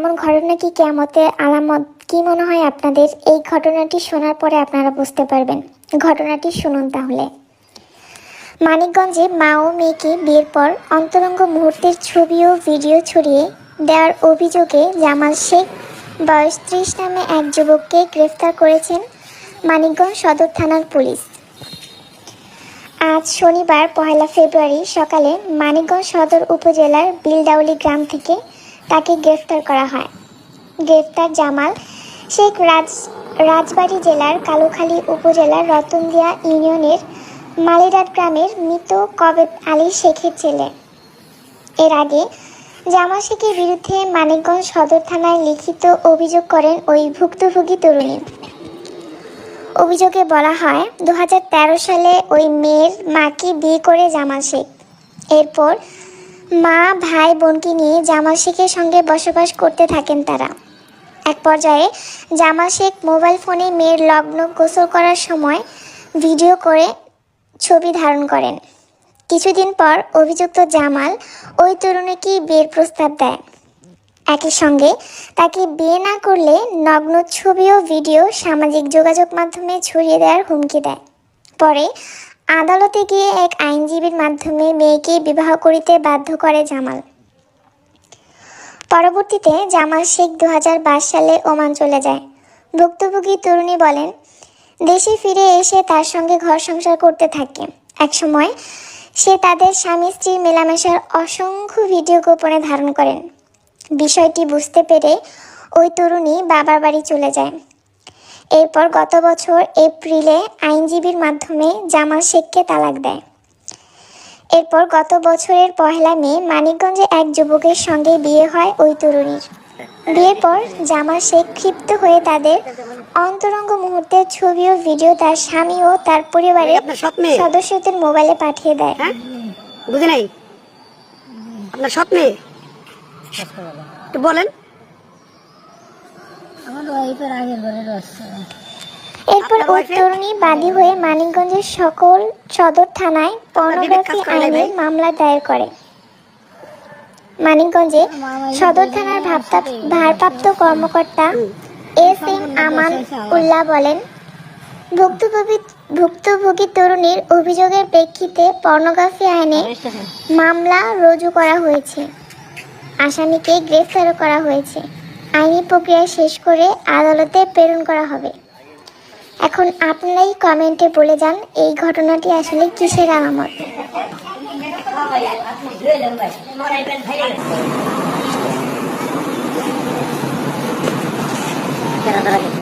এমন ঘটনা কি কেমতে আলামত? কি মনে হয় আপনাদের? এই ঘটনাটি শোনার পরে আপনারা বুঝতে পারবেন। ঘটনাটি শুনুন তাহলে। মানিকগঞ্জে মা ও মেয়েকে বিয়ের পর অন্তরঙ্গ মুহূর্তের ছবি ও ভিডিও ছড়িয়ে দেওয়ার অভিযোগে জামাল শেখ, বয়স ত্রিশ নামে এক যুবককে গ্রেফতার করেছেন মানিকগঞ্জ সদর থানার পুলিশ। আজ শনিবার, পহেলা ফেব্রুয়ারি সকালে মানিকগঞ্জ সদর উপজেলার বিলডাউলি গ্রাম থেকে তাকে গ্রেফতার করা হয়। গ্রেফতার জামাল শেখ রাজ, রাজবাড়ী জেলার কালুখালী উপজেলার রতনদিয়া ইউনিয়নের মালিরাট গ্রামের মৃত কবেব আলী শেখের ছেলে। এর আগে জামাল শেখের বিরুদ্ধে মানিকগঞ্জ সদর থানায় লিখিত অভিযোগ করেন ওই ভুক্তভোগী তরুণী। অভিযোগে বলা হয় দু হাজার তেরো সালে ওই মেয়ের মাকে বিয়ে করে জামাল শেখ। এরপর মা, ভাই, বোনকে নিয়ে জামাল শেখের সঙ্গে বসবাস করতে থাকেন তারা। এক পর্যায়ে জামাল শেখ মোবাইল ফোনে মেয়ের লগ্ন গোসল করার সময় ভিডিও করে ছবি ধারণ করেন। কিছুদিন পর অভিযুক্ত জামাল ওই তরুণীকে বিয়ের প্রস্তাব দেয়। একই সঙ্গে তাকে বিয়ে না করলে নগ্ন ছবি ও ভিডিও সামাজিক যোগাযোগ মাধ্যমে ছড়িয়ে দেওয়ার হুমকি দেয়। পরে আদালতে গিয়ে এক আইনজীবীর মাধ্যমে মেয়েকে বিবাহ করিতে বাধ্য করে জামাল। পরবর্তীতে জামাল শেখ দু হাজার বাইশ সালে ওমান চলে যায়। ভুক্তভোগী তরুণী বলেন, দেশে ফিরে এসে তার সঙ্গে ঘর সংসার করতে থাকে। একসময় সে তাদের স্বামী স্ত্রীর মেলামেশার অসংখ্য ভিডিও গোপনে ধারণ করেন। বিষয়টি বুঝতে পেরে ওই তরুণী বাবার বাড়ি চলে যায়। এরপর গত বছর এপ্রিলে আইনজীবীর মাধ্যমে জামাল শেখকে তালাক দেয়। এরপর গত বছরের পহেলা মে মানিকগঞ্জে এক যুবকের সঙ্গে বিয়ে হয় ওই তরুণীর। বিয়ের পর জামাল শেখ ক্ষিপ্ত হয়ে তাদের অন্তরঙ্গ মুহূর্তের ছবি ও ভিডিও তার স্বামী ও তার পরিবারের সদস্যদের মোবাইলে পাঠিয়ে দেয়। হ্যাঁ? বুঝে নাই? আপনার একটু বলেন। আমার ওয়াইফের আগের ঘরে রয়েছে। এরপর ওই তরুণী বাদী হয়ে মানিকগঞ্জের সকল সদর থানায় পর্নোগ্রাফি আইনে মামলা দায়ের করে। মানিকগঞ্জে সদর থানার ভাবতা- ভারপ্রাপ্ত কর্মকর্তা এস এম আমান উল্লাহ বলেন ভুক্তভোগী ভুক্তভোগী তরুণীর অভিযোগের প্রেক্ষিতে পর্নোগ্রাফি আইনে মামলা রুজু করা হয়েছে। আসামিকে গ্রেফতারও করা হয়েছে। আইনি প্রক্রিয়া শেষ করে আদালতে প্রেরণ করা হবে। এখন আপনারাই কমেন্টে বলে যান, এই ঘটনাটি আসলে কিসের আলামত?